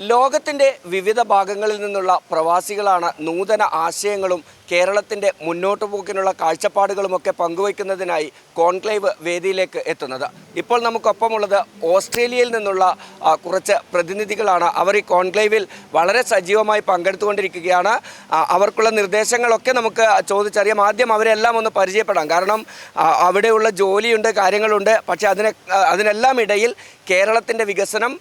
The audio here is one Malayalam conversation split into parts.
ലോകത്തിന്റെ വിവിധ ഭാഗങ്ങളിൽ നിന്നുള്ള പ്രവാസികളാണ് നൂതന ആശയങ്ങളും കേരളത്തിന്റെ മുന്നോട്ടു പോക്കിനുള്ള കാഴ്ചപ്പാടുകളുമൊക്കെ പങ്കുവയ്ക്കുന്നതിനായി കോൺക്ലേവ് വേദിയിലേക്ക് എത്തുന്നത്. ഇപ്പോൾ നമുക്കൊപ്പമുള്ളത് ഓസ്ട്രേലിയയിൽ നിന്നുള്ള കുറച്ച് പ്രതിനിധികളാണ്. അവർ ഈ കോൺക്ലേവിൽ വളരെ സജീവമായി പങ്കെടുത്തുകൊണ്ടിരിക്കുകയാണ്. അവർക്കുള്ള നിർദ്ദേശങ്ങളൊക്കെ നമുക്ക് ചോദിച്ചറിയാം. ആദ്യം അവരെല്ലാം ഒന്ന് പരിചയപ്പെടാം. കാരണം അവിടെയുള്ള ജോലിയുണ്ട് കാര്യങ്ങളുണ്ട്. പക്ഷേ അതിനെ അതിനെല്ലാം ഇടയിൽ കേരളത്തിന്റെ വികസനം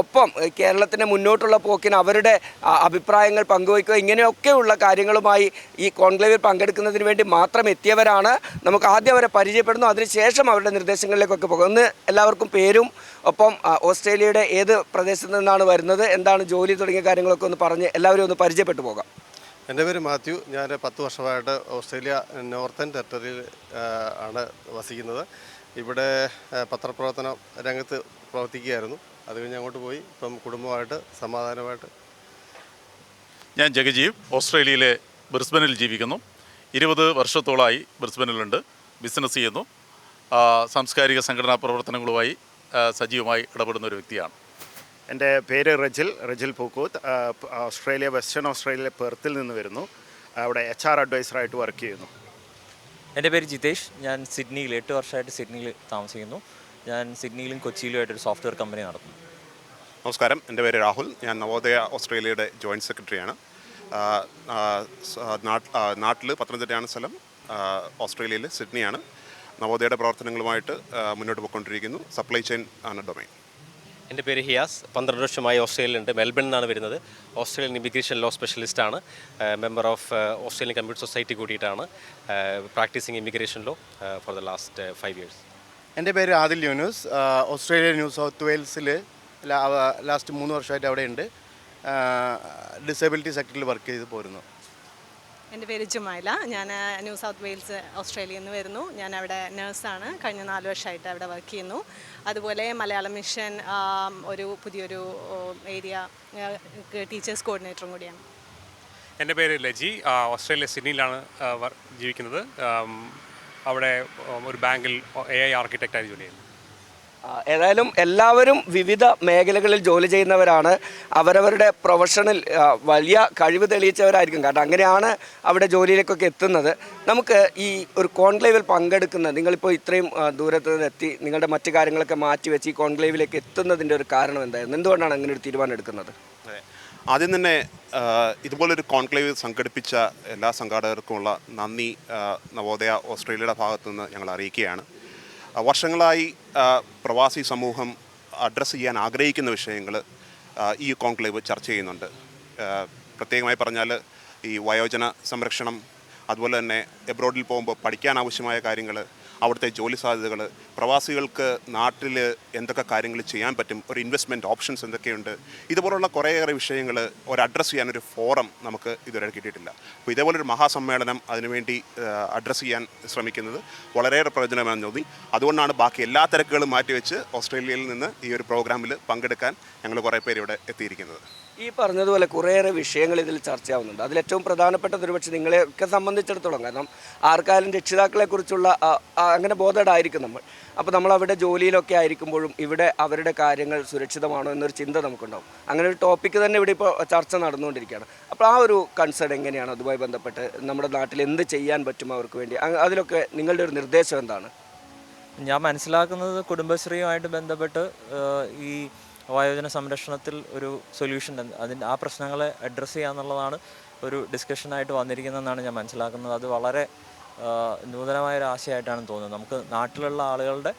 ഒപ്പം കേരളത്തിന്റെ മുന്നോട്ടുള്ള പോക്കിന് അവരുടെ അഭിപ്രായങ്ങൾ പങ്കുവയ്ക്കുക ഇങ്ങനെയൊക്കെയുള്ള കാര്യങ്ങളുമായി ഈ കോൺക്ലേവിൽ പങ്കെടുക്കുന്നതിന് വേണ്ടി മാത്രം എത്തിയവരാണ്. നമുക്ക് ആദ്യം അവരെ പരിചയപ്പെടുന്നു. അതിനുശേഷം അവരുടെ നിർദ്ദേശങ്ങളിലേക്കൊക്കെ പോകും. ഒന്ന് എല്ലാവർക്കും പേരും ഒപ്പം ഓസ്ട്രേലിയയുടെ ഏത് പ്രദേശത്ത് നിന്നാണ് വരുന്നത് എന്താണ് ജോലി തുടങ്ങിയ കാര്യങ്ങളൊക്കെ ഒന്ന് പറഞ്ഞ് എല്ലാവരും ഒന്ന് പരിചയപ്പെട്ടു പോകാം. എന്റെ പേര് മാത്യു. ഞാൻ പത്ത് വർഷമായിട്ട് ഓസ്ട്രേലിയ നോർത്തേൺ ടെറിട്ടറിയിൽ ആണ് വസിക്കുന്നത്. ഇവിടെ പത്രപ്രവർത്തന രംഗത്ത് പ്രവർത്തിക്കുകയായിരുന്നു. അത് കഴിഞ്ഞ് അങ്ങോട്ട് പോയി. ഇപ്പം കുടുംബമായിട്ട് സമാധാനമായിട്ട്. ഞാൻ ജഗജീവ് ഓസ്ട്രേലിയയിലെ ബ്രിസ്ബനിൽ ജീവിക്കുന്നു. ഇരുപത് വർഷത്തോളമായി ബ്രിസ്ബനിലുണ്ട്. ബിസിനസ് ചെയ്യുന്നു. സാംസ്കാരിക സംഘടനാ പ്രവർത്തനങ്ങളുമായി സജീവമായി ഇടപെടുന്ന ഒരു വ്യക്തിയാണ്. എന്റെ പേര് Rajil Rajil Pookkoth. Australia Western Australia പെർത്തിൽ നിന്ന് വരുന്നു. അവിടെ എച്ച് ആർ അഡ്വൈസറായിട്ട് വർക്ക് ചെയ്യുന്നു. എന്റെ പേര് ജിതേഷ്. ഞാൻ സിഡ്നിയിൽ എട്ട് വർഷമായിട്ട് സിഡ്നിയിൽ താമസിക്കുന്നു. ഞാൻ സിഡ്നിയിലും കൊച്ചിയിലും കൊച്ചിയിലുമായിട്ടൊരു സോഫ്റ്റ്വെയർ കമ്പനി നടത്തുന്നു. നമസ്കാരം. എന്റെ പേര് രാഹുൽ. ഞാൻ നവോദയ ഓസ്ട്രേലിയയുടെ ജോയിന്റ് സെക്രട്ടറിയാണ്. നാട്ടിൽ പത്തനംതിട്ടയാണ് സ്ഥലം. ഓസ്ട്രേലിയയിൽ സിഡ്നിയാണ്. നവോദയയുടെ പ്രവർത്തനങ്ങളുമായിട്ട് മുന്നോട്ട് പോയിക്കൊണ്ടിരിക്കുന്നു. സപ്ലൈ ചെയിൻ ആണ് ഡൊമൈൻ എന്റെ പേര് ഹിയാസ്. പന്ത്രണ്ട് വർഷമായി ഓസ്ട്രേലിയയിലുണ്ട്. മെൽബണിൽ നിന്നാണ് വരുന്നത്. ഓസ്ട്രേലിയൻ ഇമിഗ്രേഷൻ ലോ സ്പെഷ്യലിസ്റ്റ് ആണ് member of Australian Computer Society കൂടിയിട്ടാണ് practising immigration law for the last five years. എന്റെ പേര് Adil Yunus. Australia New South വെയിൽസിൽ last മൂന്ന് വർഷമായിട്ട് അവിടെ ഉണ്ട് ഡിസേബിലിറ്റി സെക്ടറിൽ വർക്ക് ചെയ്ത് പോരുന്നു. എന്റെ പേര് ജുമൈല. ഞാൻ ന്യൂ സൗത്ത് വെയിൽസ് ഓസ്ട്രേലിയയിൽ നിന്ന് വരുന്നു. ഞാൻ അവിടെ നേഴ്സാണ് കഴിഞ്ഞ നാല് വർഷമായിട്ട് അവിടെ വർക്ക് ചെയ്യുന്നു. അതുപോലെ മലയാളം മിഷൻ ഒരു പുതിയൊരു ഏരിയ ടീച്ചേഴ്സ് കോർഡിനേറ്ററും കൂടിയാണ്. എന്റെ പേര് ലജി. ഓസ്ട്രേലിയ സിഡ്നിയിലാണ് ജീവിക്കുന്നത്. അവിടെ ഒരു ബാങ്കിൽ എ ഐ ആർക്കിടെക്റ്റായി ജോലി ചെയ്യുന്നു. ഏതായാലും എല്ലാവരും വിവിധ മേഖലകളിൽ ജോലി ചെയ്യുന്നവരാണ്. അവരവരുടെ പ്രൊഫഷണൽ വലിയ കഴിവ് തെളിയിച്ചവരായിരിക്കും. കാരണം അങ്ങനെയാണ് അവിടെ ജോലിയിലേക്കൊക്കെ എത്തുന്നത്. നമുക്ക് ഈ ഒരു കോൺക്ലേവിൽ പങ്കെടുക്കുന്ന നിങ്ങളിപ്പോൾ ഇത്രയും ദൂരത്ത് എത്തി നിങ്ങളുടെ മറ്റു കാര്യങ്ങളൊക്കെ മാറ്റിവെച്ച് ഈ കോൺക്ലേവിലേക്ക് എത്തുന്നതിന്റെ ഒരു കാരണം എന്തായിരുന്നു? എന്തുകൊണ്ടാണ് അങ്ങനെ ഒരു തീരുമാനം എടുക്കുന്നത്? ആദ്യം തന്നെ ഇതുപോലൊരു കോൺക്ലേവ് സംഘടിപ്പിച്ച എല്ലാ സംഘാടകർക്കുമുള്ള നന്ദി നവോദയ ഓസ്ട്രേലിയയുടെ ഭാഗത്തുനിന്ന് ഞങ്ങൾ അറിയിക്കുകയാണ്. വർഷങ്ങളായി പ്രവാസി സമൂഹം അഡ്രസ്സ് ചെയ്യാൻ ആഗ്രഹിക്കുന്ന വിഷയങ്ങൾ ഈ കോൺക്ലേവ് ചർച്ച ചെയ്യുന്നുണ്ട്. പ്രത്യേകമായി പറഞ്ഞാൽ ഈ വയോജന സംരക്ഷണം അതുപോലെ തന്നെ എബ്രോഡിൽ പോകുമ്പോൾ പഠിക്കാൻ ആവശ്യമായ കാര്യങ്ങൾ അവിടുത്തെ ജോലി സാധ്യതകൾ പ്രവാസികൾക്ക് നാട്ടിൽ എന്തൊക്കെ കാര്യങ്ങൾ ചെയ്യാൻ പറ്റും ഒരു ഇൻവെസ്റ്റ്മെന്റ് ഓപ്ഷൻസ് എന്തൊക്കെയുണ്ട് ഇതുപോലുള്ള കുറേയേറെ വിഷയങ്ങൾ ഒരു അഡ്രസ്സ് ചെയ്യാനൊരു ഫോറം നമുക്ക് ഇതുവരെ കിട്ടിയിട്ടില്ല. അപ്പോൾ ഇതേപോലൊരു മഹാസമ്മേളനം അതിനുവേണ്ടി അഡ്രസ്സ് ചെയ്യാൻ ശ്രമിക്കുന്നത് വളരെയേറെ പ്രയോജനമാണെന്ന് തോന്നി. അതുകൊണ്ടാണ് ബാക്കി എല്ലാ തിരക്കുകളും മാറ്റിവെച്ച് ഓസ്ട്രേലിയയിൽ നിന്ന് ഈ ഒരു പ്രോഗ്രാമിൽ പങ്കെടുക്കാൻ ഞങ്ങൾ കുറേ പേര് ഇവിടെ എത്തിയിരിക്കുന്നത്. ഈ പറഞ്ഞതുപോലെ കുറേയേറെ വിഷയങ്ങൾ ഇതിൽ ചർച്ചയാവുന്നുണ്ട്. അതിലേറ്റവും പ്രധാനപ്പെട്ടത് ഒരുപക്ഷെ നിങ്ങളെയൊക്കെ സംബന്ധിച്ചിടത്തോളം കാരണം ആർക്കായാലും രക്ഷിതാക്കളെക്കുറിച്ചുള്ള അങ്ങനെ ബോധഡായിരിക്കും നമ്മൾ. അപ്പോൾ നമ്മൾ അവിടെ ജോലിയിലൊക്കെ ആയിരിക്കുമ്പോഴും ഇവിടെ അവരുടെ കാര്യങ്ങൾ സുരക്ഷിതമാണോ എന്നൊരു ചിന്ത നമുക്കുണ്ടാവും. അങ്ങനെ ഒരു ടോപ്പിക്ക് തന്നെ ഇവിടെ ഇപ്പോൾ ചർച്ച നടന്നുകൊണ്ടിരിക്കുകയാണ്. അപ്പോൾ ആ ഒരു കൺസേൺ എങ്ങനെയാണ് അതുമായി ബന്ധപ്പെട്ട് നമ്മുടെ നാട്ടിൽ എന്ത് ചെയ്യാൻ പറ്റും അവർക്ക് വേണ്ടി? അതിലൊക്കെ നിങ്ങളുടെ ഒരു നിർദ്ദേശം എന്താണ്? ഞാൻ മനസ്സിലാക്കുന്നത് കുടുംബശ്രീയുമായിട്ട് ബന്ധപ്പെട്ട് ഈ വയോജന സംരക്ഷണത്തിൽ ഒരു സൊല്യൂഷൻ അതിന് ആ പ്രശ്നങ്ങളെ അഡ്രസ്സ് ചെയ്യുക എന്നുള്ളതാണ് ഒരു ഡിസ്കഷനായിട്ട് വന്നിരിക്കുന്നതെന്നാണ് ഞാൻ മനസ്സിലാക്കുന്നത്. അത് വളരെ നൂതനമായൊരു ആശയമായിട്ടാണ് തോന്നുന്നത്. നമുക്ക് നാട്ടിലുള്ള ആളുകളുടെ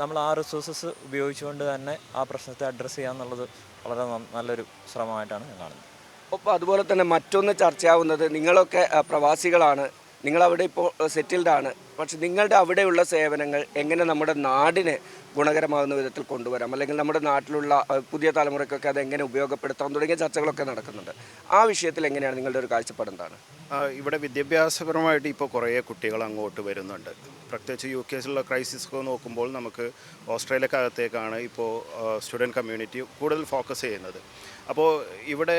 നമ്മൾ ആ റിസോഴ്സസ് ഉപയോഗിച്ചുകൊണ്ട് തന്നെ ആ പ്രശ്നത്തെ അഡ്രസ്സ് ചെയ്യുക എന്നുള്ളത് വളരെ നല്ലൊരു ശ്രമമായിട്ടാണ് ഞാൻ കാണുന്നത്. അപ്പോൾ അതുപോലെ തന്നെ മറ്റൊന്ന് ചർച്ചയാവുന്നത് നിങ്ങളൊക്കെ പ്രവാസികളാണ്. നിങ്ങളവിടെ ഇപ്പോൾ സെറ്റിൽഡ് ആണ് പക്ഷെ നിങ്ങളുടെ അവിടെയുള്ള സേവനങ്ങൾ എങ്ങനെ നമ്മുടെ നാടിന് ഗുണകരമാകുന്ന വിധത്തിൽ കൊണ്ടുവരാം? അല്ലെങ്കിൽ നമ്മുടെ നാട്ടിലുള്ള പുതിയ തലമുറയ്ക്കൊക്കെ അത് എങ്ങനെ ഉപയോഗപ്പെടുത്താം? തുടങ്ങിയ ചർച്ചകളൊക്കെ നടക്കുന്നുണ്ട്. ആ വിഷയത്തിൽ എങ്ങനെയാണ് നിങ്ങളുടെ ഒരു കാഴ്ചപ്പാട് എന്താണ്? ഇവിടെ വിദ്യാഭ്യാസപരമായിട്ട് ഇപ്പോൾ കുറേ കുട്ടികൾ അങ്ങോട്ട് വരുന്നുണ്ട്. പ്രത്യേകിച്ച് യു ക്രൈസിസ് നോക്കുമ്പോൾ നമുക്ക് ഓസ്ട്രേലിയക്കകത്തേക്കാണ് ഇപ്പോൾ സ്റ്റുഡന്റ് കമ്മ്യൂണിറ്റി കൂടുതൽ ഫോക്കസ് ചെയ്യുന്നത്. അപ്പോൾ ഇവിടെ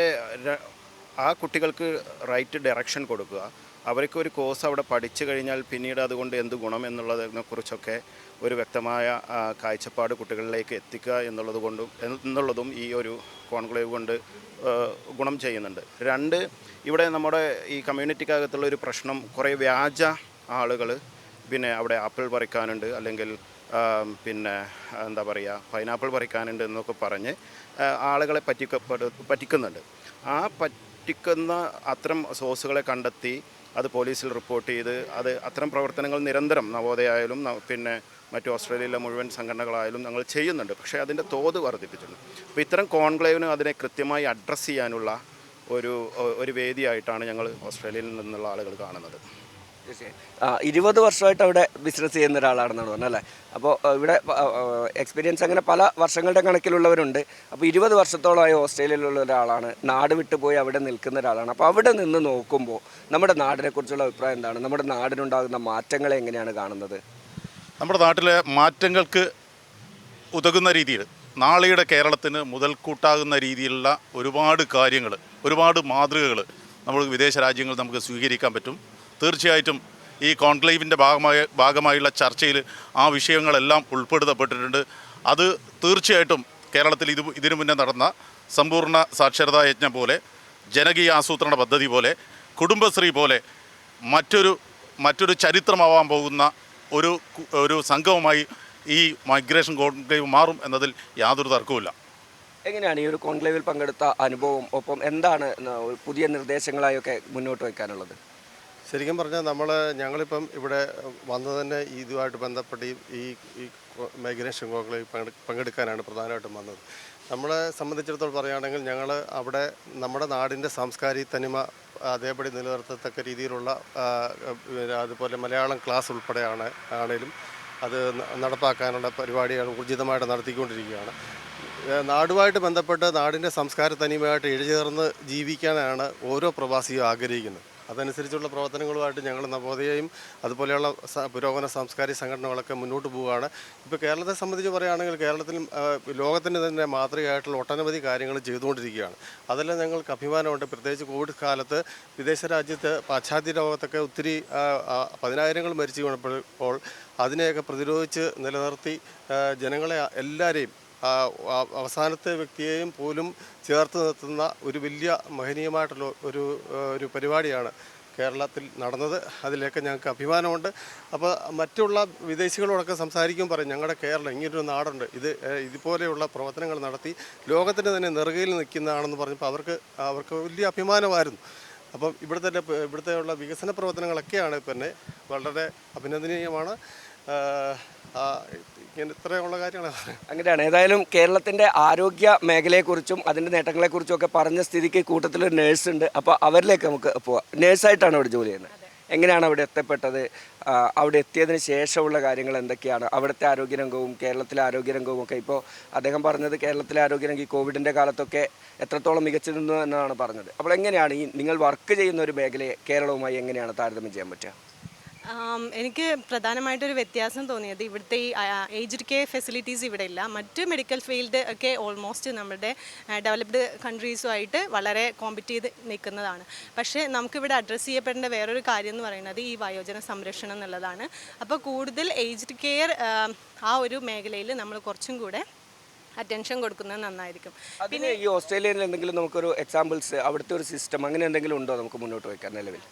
ആ കുട്ടികൾക്ക് റൈറ്റ് ഡയറക്ഷൻ കൊടുക്കുക അവർക്ക് ഒരു കോഴ്സ് അവിടെ പഠിച്ചു കഴിഞ്ഞാൽ പിന്നീട് അതുകൊണ്ട് എന്ത് ഗുണം എന്നുള്ളതിനെക്കുറിച്ചൊക്കെ ഒരു വ്യക്തമായ കാഴ്ചപ്പാട് കുട്ടികളിലേക്ക് എത്തിക്കുക എന്നുള്ളത് കൊണ്ടും എന്നുള്ളതും ഈ ഒരു കോൺക്ലേവ് കൊണ്ട് ഗുണം ചെയ്യുന്നുണ്ട്. രണ്ട് ഇവിടെ നമ്മുടെ ഈ കമ്മ്യൂണിറ്റിക്കകത്തുള്ള ഒരു പ്രശ്നം കുറേ വ്യാജ ആളുകൾ പിന്നെ അവിടെ ആപ്പിൾ പറിക്കാനുണ്ട് അല്ലെങ്കിൽ പിന്നെ എന്താ പറയുക പൈനാപ്പിൾ പറിക്കാനുണ്ട് എന്നൊക്കെ പറഞ്ഞ് ആളുകളെ പറ്റിക്കപ്പെടു പറ്റിക്കുന്നുണ്ട്. ആ പറ്റിക്കുന്ന അത്തരം സോഴ്സുകളെ കണ്ടെത്തി അത് പോലീസിൽ റിപ്പോർട്ട് ചെയ്ത് അത് അത്തരം പ്രവർത്തനങ്ങൾ നിരന്തരം നവോദയായാലും ആയാലും പിന്നെ മറ്റു ഓസ്ട്രേലിയയിലെ മുഴുവൻ സംഘടനകളായാലും ഞങ്ങൾ ചെയ്യുന്നുണ്ട്. പക്ഷേ അതിന്റെ തോത് വർദ്ധിപ്പിച്ചിട്ടുണ്ട്. അപ്പോൾ ഇത്തരം കോൺക്ലേവിന് അതിനെ കൃത്യമായി അഡ്രസ്സ് ചെയ്യാനുള്ള ഒരു ഒരു വേദിയായിട്ടാണ് ഞങ്ങൾ ഓസ്ട്രേലിയയിൽ നിന്നുള്ള ആളുകൾ കാണുന്നത്. ഇരുപത് വർഷമായിട്ട് അവിടെ ബിസിനസ് ചെയ്യുന്ന ഒരാളാണെന്നാണ് പറഞ്ഞത് അല്ലേ? അപ്പോൾ ഇവിടെ എക്സ്പീരിയൻസ് അങ്ങനെ പല വർഷങ്ങളുടെ കണക്കിലുള്ളവരുണ്ട്. അപ്പോൾ ഇരുപത് വർഷത്തോളമായി ഓസ്ട്രേലിയയിലുള്ള ഒരാളാണ്. നാട് വിട്ടുപോയി അവിടെ നിൽക്കുന്ന ഒരാളാണ്. അപ്പോൾ അവിടെ നിന്ന് നോക്കുമ്പോൾ നമ്മുടെ നാടിനെക്കുറിച്ചുള്ള അഭിപ്രായം എന്താണ്? നമ്മുടെ നാടിനുണ്ടാകുന്ന മാറ്റങ്ങളെ എങ്ങനെയാണ് കാണുന്നത്? നമ്മുടെ നാട്ടിലെ മാറ്റങ്ങൾക്ക് ഉതകുന്ന രീതിയിൽ നാളെയുടെ കേരളത്തിന് മുതൽക്കൂട്ടാകുന്ന രീതിയിലുള്ള ഒരുപാട് കാര്യങ്ങൾ ഒരുപാട് മാതൃകകൾ നമ്മൾ വിദേശ രാജ്യങ്ങൾ നമുക്ക് സ്വീകരിക്കാൻ പറ്റും. തീർച്ചയായിട്ടും ഈ കോൺക്ലേവിന്റെ ഭാഗമായ ഭാഗമായുള്ള ചർച്ചയിൽ ആ വിഷയങ്ങളെല്ലാം ഉൾപ്പെടുത്തപ്പെട്ടിട്ടുണ്ട്. അത് തീർച്ചയായിട്ടും കേരളത്തിൽ ഇത് ഇതിനു മുന്നേ നടന്ന സമ്പൂർണ സാക്ഷരതാ യജ്ഞം പോലെ ജനകീയ ആസൂത്രണ പദ്ധതി പോലെ കുടുംബശ്രീ പോലെ മറ്റൊരു മറ്റൊരു ചരിത്രമാവാൻ പോകുന്ന ഒരു ഒരു സംഘവുമായി ഈ മൈഗ്രേഷൻ കോൺക്ലേവ് മാറും എന്നതിൽ യാതൊരു തർക്കവുമില്ല. എങ്ങനെയാണ് ഈ ഒരു കോൺക്ലേവിൽ പങ്കെടുത്ത അനുഭവം? ഒപ്പം എന്താണ് പുതിയ നിർദ്ദേശങ്ങളായൊക്കെ മുന്നോട്ട് വയ്ക്കാനുള്ളത്? ശരിക്കും പറഞ്ഞാൽ നമ്മൾ ഞങ്ങളിപ്പം ഇവിടെ വന്നത് തന്നെ ഇതുമായിട്ട് ബന്ധപ്പെട്ട് ഈ- ഈ മൈഗ്രേഷൻ കോക്കളിൽ പങ്കെടു പങ്കെടുക്കാനാണ് പ്രധാനമായിട്ടും വന്നത്. നമ്മളെ സംബന്ധിച്ചിടത്തോളം പറയുകയാണെങ്കിൽ ഞങ്ങൾ അവിടെ നമ്മുടെ നാടിന്റെ സാംസ്കാരിക തനിമ അതേപടി നിലനിർത്തത്തക്ക രീതിയിലുള്ള അതുപോലെ മലയാളം ക്ലാസ് ഉൾപ്പെടെയാണ് ആണേലും അത് നടപ്പാക്കാനുള്ള പരിപാടികൾ ഊർജിതമായിട്ട് നടത്തിക്കൊണ്ടിരിക്കുകയാണ്. നാടുമായിട്ട് ബന്ധപ്പെട്ട് നാടിന്റെ സംസ്കാര തനിമയായിട്ട് ഇഴചേർന്ന് ജീവിക്കാനാണ് ഓരോ പ്രവാസിയും ആഗ്രഹിക്കുന്നത്. അതനുസരിച്ചുള്ള പ്രവർത്തനങ്ങളുമായിട്ട് ഞങ്ങൾ നവോദയയും അതുപോലെയുള്ള പുരോഗമന സാംസ്കാരിക സംഘടനകളൊക്കെ മുന്നോട്ട് പോവുകയാണ്. ഇപ്പോൾ കേരളത്തെ സംബന്ധിച്ച് പറയുകയാണെങ്കിൽ കേരളത്തിൽ ലോകത്തിന് തന്നെ മാതൃകയായിട്ടുള്ള ഒട്ടനവധി കാര്യങ്ങൾ ചെയ്തുകൊണ്ടിരിക്കുകയാണ്. അതെല്ലാം ഞങ്ങൾക്ക് അഭിമാനമുണ്ട്. പ്രത്യേകിച്ച് കോവിഡ് കാലത്ത് വിദേശ രാജ്യത്ത് പാശ്ചാത്യ ലോകത്തൊക്കെ ഒത്തിരി പതിനായിരങ്ങൾ മരിച്ചു കൊണ്ടപ്പോൾ അതിനെയൊക്കെ പ്രതിരോധിച്ച് നിലനിർത്തി ജനങ്ങളെ എല്ലാവരെയും അവസാനത്തെ വ്യക്തിയെയും പോലും ചേർത്ത് നിർത്തുന്ന ഒരു വലിയ മഹനീയമായിട്ടുള്ള ഒരു ഒരു പരിപാടിയാണ് കേരളത്തിൽ നടന്നത്. അതിലേക്ക് ഞങ്ങൾക്ക് അഭിമാനമുണ്ട്. അപ്പോൾ മറ്റുള്ള വിദേശികളോടൊക്കെ സംസാരിക്കും പറയും ഞങ്ങളുടെ കേരളം ഇങ്ങനൊരു നാടുണ്ട്. ഇത് ഇതുപോലെയുള്ള പ്രവർത്തനങ്ങൾ നടത്തി ലോകത്തിന്റെ തന്നെ നെറുകയിൽ നിൽക്കുന്നതാണെന്ന് പറഞ്ഞപ്പോൾ അവർക്ക് അവർക്ക് വലിയ അഭിമാനമായിരുന്നു. അപ്പം ഇവിടുത്തെ ഇവിടുത്തെ ഉള്ള വികസന പ്രവർത്തനങ്ങളൊക്കെയാണ് തന്നെ വളരെ അഭിനന്ദനീയമാണ്. ഇങ്ങനെ ഇത്രയുള്ള കാര്യങ്ങളാണ് അങ്ങനെയാണ്. ഏതായാലും കേരളത്തിന്റെ ആരോഗ്യ മേഖലയെക്കുറിച്ചും അതിന്റെ നേട്ടങ്ങളെക്കുറിച്ചും ഒക്കെ പറഞ്ഞ സ്ഥിതിക്ക് കൂട്ടത്തിൽ ഒരു നേഴ്സ് ഉണ്ട്. അപ്പോൾ അവരിലേക്ക് നമുക്ക് പോവാം. നേഴ്സായിട്ടാണ് അവിടെ ജോലി ചെയ്യുന്നത്. എങ്ങനെയാണ് അവിടെ എത്തപ്പെട്ടത്? അവിടെ എത്തിയതിന് ശേഷമുള്ള കാര്യങ്ങൾ എന്തൊക്കെയാണ്? അവിടുത്തെ ആരോഗ്യരംഗവും കേരളത്തിലെ ആരോഗ്യരംഗവും ഒക്കെ ഇപ്പോൾ അദ്ദേഹം പറഞ്ഞത് കേരളത്തിലെ ആരോഗ്യരംഗം ഈ കോവിഡിന്റെ കാലത്തൊക്കെ എത്രത്തോളം മികച്ചു നിന്നു എന്നാണ് പറഞ്ഞത്. അപ്പോൾ എങ്ങനെയാണ് ഈ നിങ്ങൾ വർക്ക് ചെയ്യുന്ന ഒരു മേഖലയെ കേരളവുമായി എങ്ങനെയാണ് താരതമ്യം ചെയ്യാൻ പറ്റുക? എനിക്ക് പ്രധാനമായിട്ടൊരു വ്യത്യാസം തോന്നിയത് ഇവിടുത്തെ ഈ ഏജ്ഡ് കെയർ ഫെസിലിറ്റീസ് ഇവിടെ ഇല്ല മറ്റ് മെഡിക്കൽ ഫീൽഡ് ഒക്കെ ഓൾമോസ്റ്റ് നമ്മുടെ ഡെവലപ്ഡ് കൺട്രീസുമായിട്ട് വളരെ കോമ്പറ്റ് ചെയ്ത് നിൽക്കുന്നതാണ്. പക്ഷേ നമുക്കിവിടെ അഡ്രസ്സ് ചെയ്യപ്പെടേണ്ട വേറൊരു കാര്യം എന്ന് പറയുന്നത് ഈ വയോജന സംരക്ഷണം എന്നുള്ളതാണ്. അപ്പോൾ കൂടുതൽ ഏജ്ഡ് കെയർ ആ ഒരു മേഖലയിൽ നമ്മൾ കുറച്ചും കൂടെ അറ്റൻഷൻ കൊടുക്കുന്നത് നന്നായിരിക്കും. പിന്നെ ഈ ഓസ്ട്രേലിയയിൽ എന്തെങ്കിലും നമുക്കൊരു എക്സാമ്പിൾസ് അവിടുത്തെ ഒരു സിസ്റ്റം അങ്ങനെ എന്തെങ്കിലും ഉണ്ടോ നമുക്ക് മുന്നോട്ട് വയ്ക്കാൻ നിലവിൽ?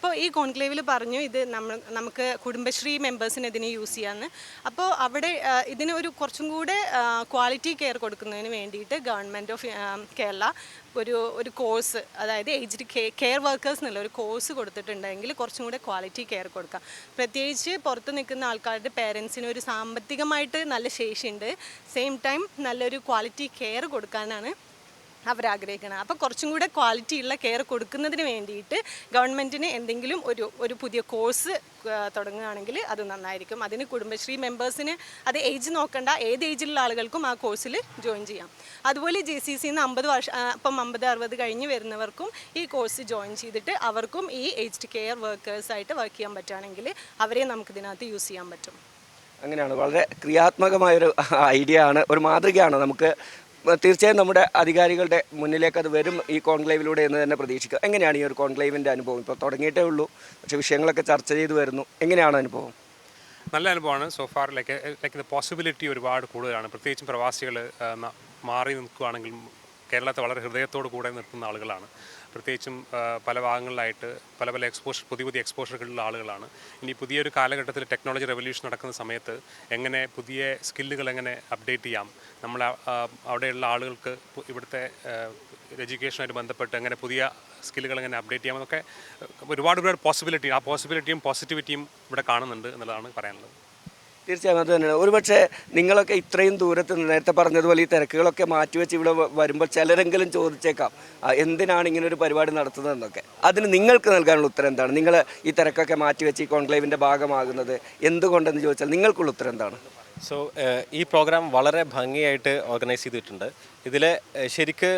ഇപ്പോൾ ഈ കോൺക്ലേവിൽ പറഞ്ഞു ഇത് നമ്മൾ നമുക്ക് കുടുംബശ്രീ മെമ്പേഴ്സിന് ഇതിനെ യൂസ് ചെയ്യാമെന്ന് അപ്പോൾ അവിടെ ഇതിന് ഒരു കുറച്ചും കൂടെ ക്വാളിറ്റി കെയർ കൊടുക്കുന്നതിന് വേണ്ടിയിട്ട് ഗവൺമെന്റ് ഓഫ് കേരള ഒരു ഒരു കോഴ്സ് അതായത് ഏജ്ഡ് കെയർ വർക്കേഴ്സ് എന്നുള്ള ഒരു കോഴ്സ് കൊടുത്തിട്ടുണ്ടെങ്കിൽ കുറച്ചും കൂടെ ക്വാളിറ്റി കെയർ കൊടുക്കാം. പ്രത്യേകിച്ച് പുറത്ത് നിൽക്കുന്ന ആൾക്കാരുടെ പേരൻസിന് ഒരു സാമ്പത്തികമായിട്ട് നല്ല ശേഷിയുണ്ട്. സെയിം ടൈം നല്ലൊരു ക്വാളിറ്റി കെയർ കൊടുക്കാനാണ് അവരാഗ്രഹിക്കണം. അപ്പോൾ കുറച്ചും കൂടെ ക്വാളിറ്റി ഉള്ള കെയർ കൊടുക്കുന്നതിന് വേണ്ടിയിട്ട് ഗവൺമെന്റിന് എന്തെങ്കിലും ഒരു ഒരു പുതിയ കോഴ്സ് തുടങ്ങുകയാണെങ്കിൽ അത് നന്നായിരിക്കും. അതിന് കുടുംബശ്രീ മെമ്പേഴ്സിന് അത് ഏജ് നോക്കണ്ട. ഏത് ഏജിലുള്ള ആളുകൾക്കും ആ കോഴ്സിൽ ജോയിൻ ചെയ്യാം. അതുപോലെ ജെ സി സിന്ന് അമ്പത് വർഷം ഇപ്പം അമ്പത് അറുപത് കഴിഞ്ഞ് വരുന്നവർക്കും ഈ കോഴ്സ് ജോയിൻ ചെയ്തിട്ട് അവർക്കും ഈ ഏജ്ഡ് കെയർ വർക്കേഴ്സായിട്ട് വർക്ക് ചെയ്യാൻ പറ്റുകയാണെങ്കിൽ അവരെ നമുക്ക് നമുക്കിതിനകത്ത് യൂസ് ചെയ്യാൻ പറ്റും. അങ്ങനെയാണ്. വളരെ ക്രിയാത്മകമായൊരു ഐഡിയ ആണ്. ഒരു മാതൃകയാണ് നമുക്ക് തീർച്ചയായും നമ്മുടെ അധികാരികളുടെ മുന്നിലേക്ക് അത് വരും ഈ കോൺക്ലേവിലൂടെ എന്ന് തന്നെ പ്രതീക്ഷിക്കുക. എങ്ങനെയാണ് ഈ ഒരു കോൺക്ലേവിന്റെ അനുഭവം? ഇപ്പോൾ തുടങ്ങിയിട്ടേ ഉള്ളൂ. പക്ഷേ വിഷയങ്ങളൊക്കെ ചർച്ച ചെയ്ത് വരുന്നു. എങ്ങനെയാണ് അനുഭവം? നല്ല അനുഭവമാണ് so far like like the possibility ഒരുപാട് കൂടുതലാണ്. പ്രത്യേകിച്ചും പ്രവാസികൾ മാറി നിൽക്കുകയാണെങ്കിൽ കേരളത്തെ വളരെ ഹൃദയത്തോട് കൂടെ നിർത്തുന്ന ആളുകളാണ്. പ്രത്യേകിച്ചും പല ഭാഗങ്ങളിലായിട്ട് പല പല എക്സ്പോഷർ പുതിയ പുതിയ എക്സ്പോഷറുകളുള്ള ആളുകളാണ്. ഇനി പുതിയൊരു കാലഘട്ടത്തിൽ ടെക്നോളജി റെവല്യൂഷൻ നടക്കുന്ന സമയത്ത് എങ്ങനെ പുതിയ സ്കില്ലുകൾ എങ്ങനെ അപ്ഡേറ്റ് ചെയ്യാം? നമ്മൾ അവിടെയുള്ള ആളുകൾക്ക് ഇവിടുത്തെ എഡ്യൂക്കേഷനുമായിട്ട് ബന്ധപ്പെട്ട് എങ്ങനെ പുതിയ സ്കില്ലുകൾ എങ്ങനെ അപ്ഡേറ്റ് ചെയ്യാമെന്നൊക്കെ ഒരുപാട് ഒരുപാട് പോസിബിലിറ്റി ആ പോസിബിലിറ്റിയും പോസിറ്റിവിറ്റിയും ഇവിടെ കാണുന്നുണ്ട് എന്നുള്ളതാണ് പറയാനുള്ളത്. തീർച്ചയായും അത് തന്നെയാണ്. ഒരുപക്ഷെ നിങ്ങളൊക്കെ ഇത്രയും ദൂരത്ത് നേരത്തെ പറഞ്ഞതുപോലെ ഈ തിരക്കുകളൊക്കെ മാറ്റിവെച്ച് ഇവിടെ വരുമ്പോൾ ചിലരെങ്കിലും ചോദിച്ചേക്കാം എന്തിനാണ് ഇങ്ങനെ ഒരു പരിപാടി നടത്തുന്നതെന്നൊക്കെ. അതിന് നിങ്ങൾക്ക് നൽകാനുള്ള ഉത്തരം എന്താണ്? നിങ്ങൾ ഈ തിരക്കൊക്കെ മാറ്റിവെച്ച് ഈ കോൺക്ലേവിന്റെ ഭാഗമാകുന്നത് എന്തുകൊണ്ടെന്ന് ചോദിച്ചാൽ നിങ്ങൾക്കുള്ള ഉത്തരം എന്താണ്? സോ ഈ പ്രോഗ്രാം വളരെ ഭംഗിയായിട്ട് ഓർഗനൈസ് ചെയ്തിട്ടുണ്ട്. ഇതിൽ ശരിക്ക്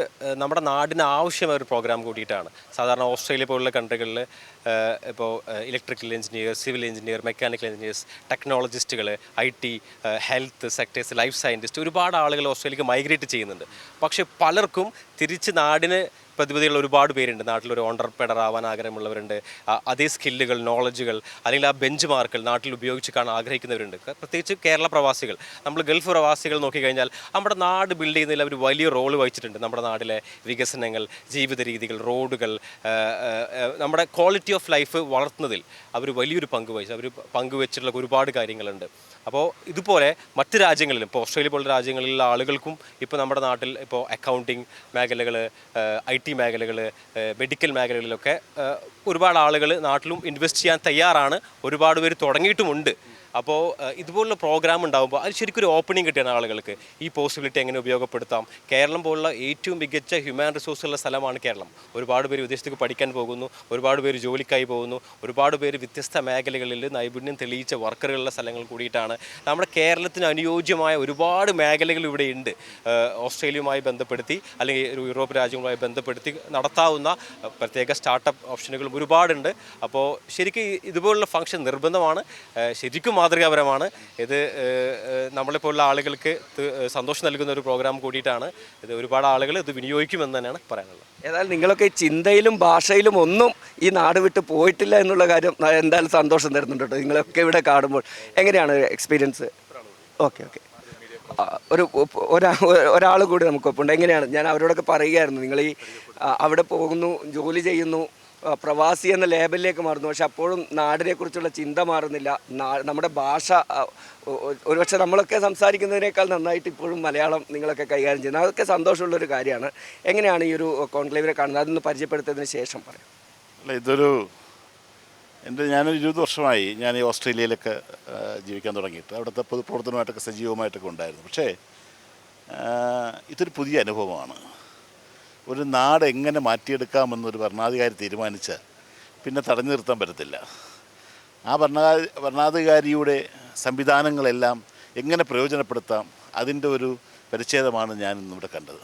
നമ്മുടെ നാടിന് ആവശ്യമായ ഒരു പ്രോഗ്രാം കൂടിയിട്ടാണ്. സാധാരണ ഓസ്ട്രേലിയ പോലുള്ള കൺട്രികളിൽ ഇപ്പോൾ electrical engineer civil engineer mechanical engineers ടെക്നോളജിസ്റ്റുകൾ I T health sectors life scientist ഒരുപാട് ആളുകൾ ഓസ്ട്രേലിയക്ക് മൈഗ്രേറ്റ് ചെയ്യുന്നുണ്ട്. പക്ഷേ പലർക്കും തിരിച്ച് നാടിന് പ്രതിപതികൾ ഒരുപാട് പേരുണ്ട്. നാട്ടിൽ ഒരു ഓണ്ടർപ്രണർ ആവാൻ ആഗ്രഹമുള്ളവരുണ്ട്. അതേ സ്കില്ലുകൾ നോളജുകൾ അല്ലെങ്കിൽ ആ ബെഞ്ച് മാർക്കുകൾ നാട്ടിൽ ഉപയോഗിച്ച് കാണാൻ ആഗ്രഹിക്കുന്നവരുണ്ട്. പ്രത്യേകിച്ച് കേരള പ്രവാസികൾ. നമ്മൾ ഗൾഫ് പ്രവാസികൾ നോക്കിക്കഴിഞ്ഞാൽ നമ്മുടെ നാട് ബിൽഡ് ചെയ്യുന്നതിൽ അവർ വലിയ റോൾ വഹിച്ചിട്ടുണ്ട്. നമ്മുടെ നാട്ടിലെ വികസനങ്ങൾ ജീവിത രീതികൾ റോഡുകൾ നമ്മുടെ ക്വാളിറ്റി ഓഫ് ലൈഫ് വളർത്തുന്നതിൽ അവർ വലിയൊരു പങ്ക് വഹിച്ചു. അവർ പങ്കുവച്ചിട്ടുള്ള ഒരുപാട് കാര്യങ്ങളുണ്ട്. അപ്പോൾ ഇതുപോലെ മറ്റ് രാജ്യങ്ങളിലും ഇപ്പോൾ ഓസ്ട്രേലിയ പോലുള്ള രാജ്യങ്ങളിലുള്ള ആളുകൾക്കും ഇപ്പോൾ നമ്മുടെ നാട്ടിൽ ഇപ്പോൾ അക്കൗണ്ടിങ് മേഖലകൾ ഐ ടി മേഖലകൾ മെഡിക്കൽ മേഖലകളിലൊക്കെ ഒരുപാട് ആളുകൾ നാട്ടിലും ഇൻവെസ്റ്റ് ചെയ്യാൻ തയ്യാറാണ്. ഒരുപാട് പേര് തുടങ്ങിയിട്ടുമുണ്ട്. അപ്പോൾ ഇതുപോലുള്ള പ്രോഗ്രാം ഉണ്ടാകുമ്പോൾ അത് ശരിക്കും ഒരു ഓപ്പണിംഗ് കിട്ടിയാണ് ആളുകൾക്ക്. ഈ പോസിബിലിറ്റി എങ്ങനെ ഉപയോഗപ്പെടുത്താം? കേരളം പോലുള്ള ഏറ്റവും മികച്ച ഹ്യൂമൻ റിസോഴ്സ് ഉള്ള സ്ഥലമാണ് കേരളം. ഒരുപാട് പേര് വിദേശത്തേക്ക് പഠിക്കാൻ പോകുന്നു ഒരുപാട് പേര് ജോലിക്കായി പോകുന്നു ഒരുപാട് പേര് വ്യത്യസ്ത മേഖലകളിൽ നൈപുണ്യം തെളിയിച്ച വർക്കറുകളുള്ള സ്ഥലങ്ങൾ കൂടിയിട്ടാണ്. നമ്മുടെ കേരളത്തിന് അനുയോജ്യമായ ഒരുപാട് മേഖലകൾ ഇവിടെ ഉണ്ട്. ഓസ്ട്രേലിയയുമായി ബന്ധപ്പെടുത്തി അല്ലെങ്കിൽ യൂറോപ്പ് രാജ്യങ്ങളുമായി ബന്ധപ്പെടുത്തി നടത്താവുന്ന പ്രത്യേക സ്റ്റാർട്ടപ്പ് ഓപ്ഷനുകളും ഒരുപാടുണ്ട്. അപ്പോൾ ശരിക്കും ഇതുപോലുള്ള ഫംഗ്ഷൻ നിർബന്ധമാണ്. ശരിക്കും മാതൃകാപരമാണ്. ഇത് നമ്മളെപ്പോലുള്ള ആളുകൾക്ക് സന്തോഷം നൽകുന്ന ഒരു പ്രോഗ്രാം കൂടിയിട്ടാണ് ഇത് ഒരുപാട് ആളുകൾ ഇത് വിനിയോഗിക്കുമെന്ന് തന്നെയാണ് പറയാനുള്ളത്. ഏതായാലും നിങ്ങളൊക്കെ ചിന്തയിലും ഭാഷയിലും ഒന്നും ഈ നാട് വിട്ട് പോയിട്ടില്ല എന്നുള്ള കാര്യം എന്തായാലും സന്തോഷം തരുന്നുണ്ട് കേട്ടോ. നിങ്ങളൊക്കെ ഇവിടെ കാണുമ്പോൾ. എങ്ങനെയാണ് എക്സ്പീരിയൻസ് ഓക്കെ ഓക്കെ ഒരു ഒരാ ഒരാൾ കൂടി നമുക്കൊപ്പുണ്ട് എങ്ങനെയാണ്? ഞാൻ അവരോടൊക്കെ പറയുകയായിരുന്നു. നിങ്ങൾ ഈ അവിടെ പോകുന്നു ജോലി ചെയ്യുന്നു പ്രവാസി എന്ന ലേബലിലേക്ക് മാറുന്നു. പക്ഷെ അപ്പോഴും നാടിനെക്കുറിച്ചുള്ള ചിന്ത മാറുന്നില്ല. നമ്മുടെ ഭാഷ ഒരുപക്ഷെ നമ്മളൊക്കെ സംസാരിക്കുന്നതിനേക്കാൾ നന്നായിട്ട് ഇപ്പോഴും മലയാളം നിങ്ങളൊക്കെ കൈകാര്യം ചെയ്യുന്നത് അതൊക്കെ സന്തോഷമുള്ളൊരു കാര്യമാണ്. എങ്ങനെയാണ് ഈ ഒരു കോൺക്ലേവിനെ കാണുന്നത്? അതൊന്ന് പരിചയപ്പെടുത്തിയതിന് ശേഷം പറയാം. അല്ല ഇതൊരു എന്റെ ഞാനൊരു ഇരുപത് വർഷമായി ഞാൻ ഈ ഓസ്ട്രേലിയയിലൊക്കെ ജീവിക്കാൻ തുടങ്ങിയിട്ട്. അവിടുത്തെ പൊതുപ്രവർത്തനമായിട്ടൊക്കെ സജീവമായിട്ടൊക്കെ ഉണ്ടായിരുന്നു. പക്ഷേ ഇതൊരു പുതിയ അനുഭവമാണ്. ഒരു നാട് എങ്ങനെ മാറ്റിയെടുക്കാമെന്നൊരു ഭരണാധികാരി തീരുമാനിച്ചാൽ പിന്നെ തടഞ്ഞു നിർത്താൻ പറ്റത്തില്ല. ആ ഭരണാധി ഭരണാധികാരിയുടെ സംവിധാനങ്ങളെല്ലാം എങ്ങനെ പ്രയോജനപ്പെടുത്താം അതിന്റെ ഒരു പരിച്ഛേദമാണ് ഞാൻ ഇന്നിവിടെ കണ്ടത്.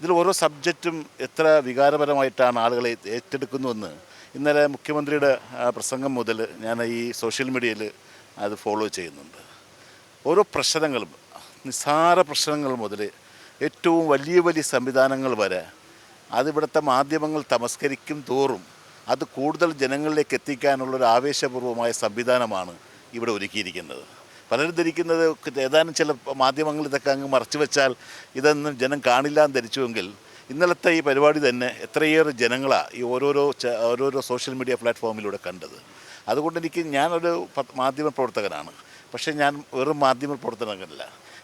ഇതിൽ ഓരോ സബ്ജക്റ്റും എത്ര വികാരപരമായിട്ടാണ് ആളുകളെ ഏറ്റെടുക്കുന്നുവെന്ന് ഇന്നലെ മുഖ്യമന്ത്രിയുടെ പ്രസംഗം മുതൽ ഞാൻ ഈ സോഷ്യൽ മീഡിയയിൽ അത് ഫോളോ ചെയ്യുന്നുണ്ട്. ഓരോ പ്രശ്നങ്ങളും നിസ്സാര പ്രശ്നങ്ങൾ മുതൽ ഏറ്റവും വലിയ വലിയ സംവിധാനങ്ങൾ വരെ അതിവിടുത്തെ മാധ്യമങ്ങൾ തമസ്കരിക്കും തോറും അത് കൂടുതൽ ജനങ്ങളിലേക്ക് എത്തിക്കാനുള്ള ഒരു ആവേശപൂർവമായ സംവിധാനമാണ് ഇവിടെ ഒരുക്കിയിരിക്കുന്നത്. പലരും ധരിക്കുന്നത് ഏതാനും ചില മാധ്യമങ്ങൾ ഇതൊക്കെ അങ്ങ് മറച്ചു വെച്ചാൽ ഇതൊന്നും ജനം കാണില്ല എന്ന് ധരിച്ചുവെങ്കിൽ ഇന്നലത്തെ ഈ പരിപാടി തന്നെ എത്രയേറെ ജനങ്ങളാണ് ഈ ഓരോരോ ഓരോരോ സോഷ്യൽ മീഡിയ പ്ലാറ്റ്ഫോമിലൂടെ കണ്ടത്. അതുകൊണ്ട് എനിക്ക് ഞാനൊരു മാധ്യമ പ്രവർത്തകനാണ് പക്ഷേ ഞാൻ വെറും മാധ്യമ പ്രവർത്തകനല്ല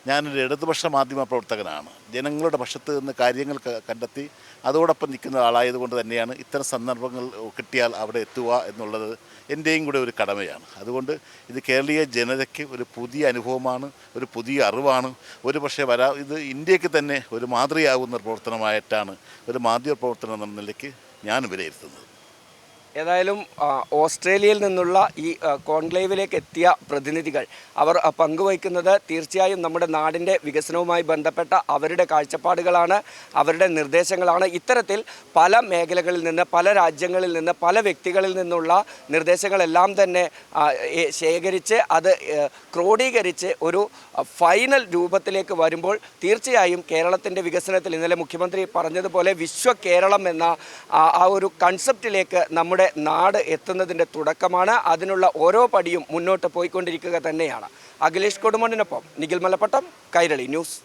ഞാനൊരു ഇടതുപക്ഷ മാധ്യമ പ്രവർത്തകനാണ്. ജനങ്ങളുടെ പക്ഷത്ത് നിന്ന് കാര്യങ്ങൾ കണ്ടെത്തി അതോടൊപ്പം നിൽക്കുന്ന ആളായതുകൊണ്ട് തന്നെയാണ് ഇത്തരം സന്ദർഭങ്ങൾ കിട്ടിയാൽ അവിടെ എത്തുക എന്നുള്ളത് എന്റെയും കൂടെ ഒരു കടമയാണ്. അതുകൊണ്ട് ഇത് കേരളീയ ജനതയ്ക്ക് ഒരു പുതിയ അനുഭവമാണ് ഒരു പുതിയ അറിവാണ്. ഒരു പക്ഷേ വരാ ഇത് ഇന്ത്യയ്ക്ക് തന്നെ ഒരു മാതൃകയാകുന്ന പ്രവർത്തനമായിട്ടാണ് ഒരു മാധ്യമ പ്രവർത്തനം എന്ന നിലയ്ക്ക് ഞാൻ വിലയിരുത്തുന്നത്. ഏതായാലും ഓസ്ട്രേലിയയിൽ നിന്നുള്ള ഈ കോൺക്ലേവിലേക്ക് എത്തിയ പ്രതിനിധികൾ അവർ പങ്കുവയ്ക്കുന്നത് തീർച്ചയായും നമ്മുടെ നാടിന്റെ വികസനവുമായി ബന്ധപ്പെട്ട അവരുടെ കാഴ്ചപ്പാടുകളാണ് അവരുടെ നിർദ്ദേശങ്ങളാണ്. ഇത്തരത്തിൽ പല മേഖലകളിൽ നിന്ന് പല രാജ്യങ്ങളിൽ നിന്ന് പല വ്യക്തികളിൽ നിന്നുള്ള നിർദ്ദേശങ്ങളെല്ലാം തന്നെ ശേഖരിച്ച് അത് ക്രോഡീകരിച്ച് ഒരു ഫൈനൽ രൂപത്തിലേക്ക് വരുമ്പോൾ തീർച്ചയായും കേരളത്തിന്റെ വികസനത്തിൽ ഇന്നലെ മുഖ്യമന്ത്രി പറഞ്ഞതുപോലെ വിശ്വ കേരളം എന്ന ആ ഒരു കൺസെപ്റ്റിലേക്ക് നമ്മുടെ നമ്മുടെ നാട് എത്തുന്നതിന്റെ തുടക്കമാണ്. അതിനുള്ള ഓരോ പടിയും മുന്നോട്ട് പോയിക്കൊണ്ടിരിക്കുക തന്നെയാണ്. അഖിലേഷ് കൊടുമണ്ണിനൊപ്പം നിഖിൽ മലപ്പട്ടം കൈരളി ന്യൂസ്.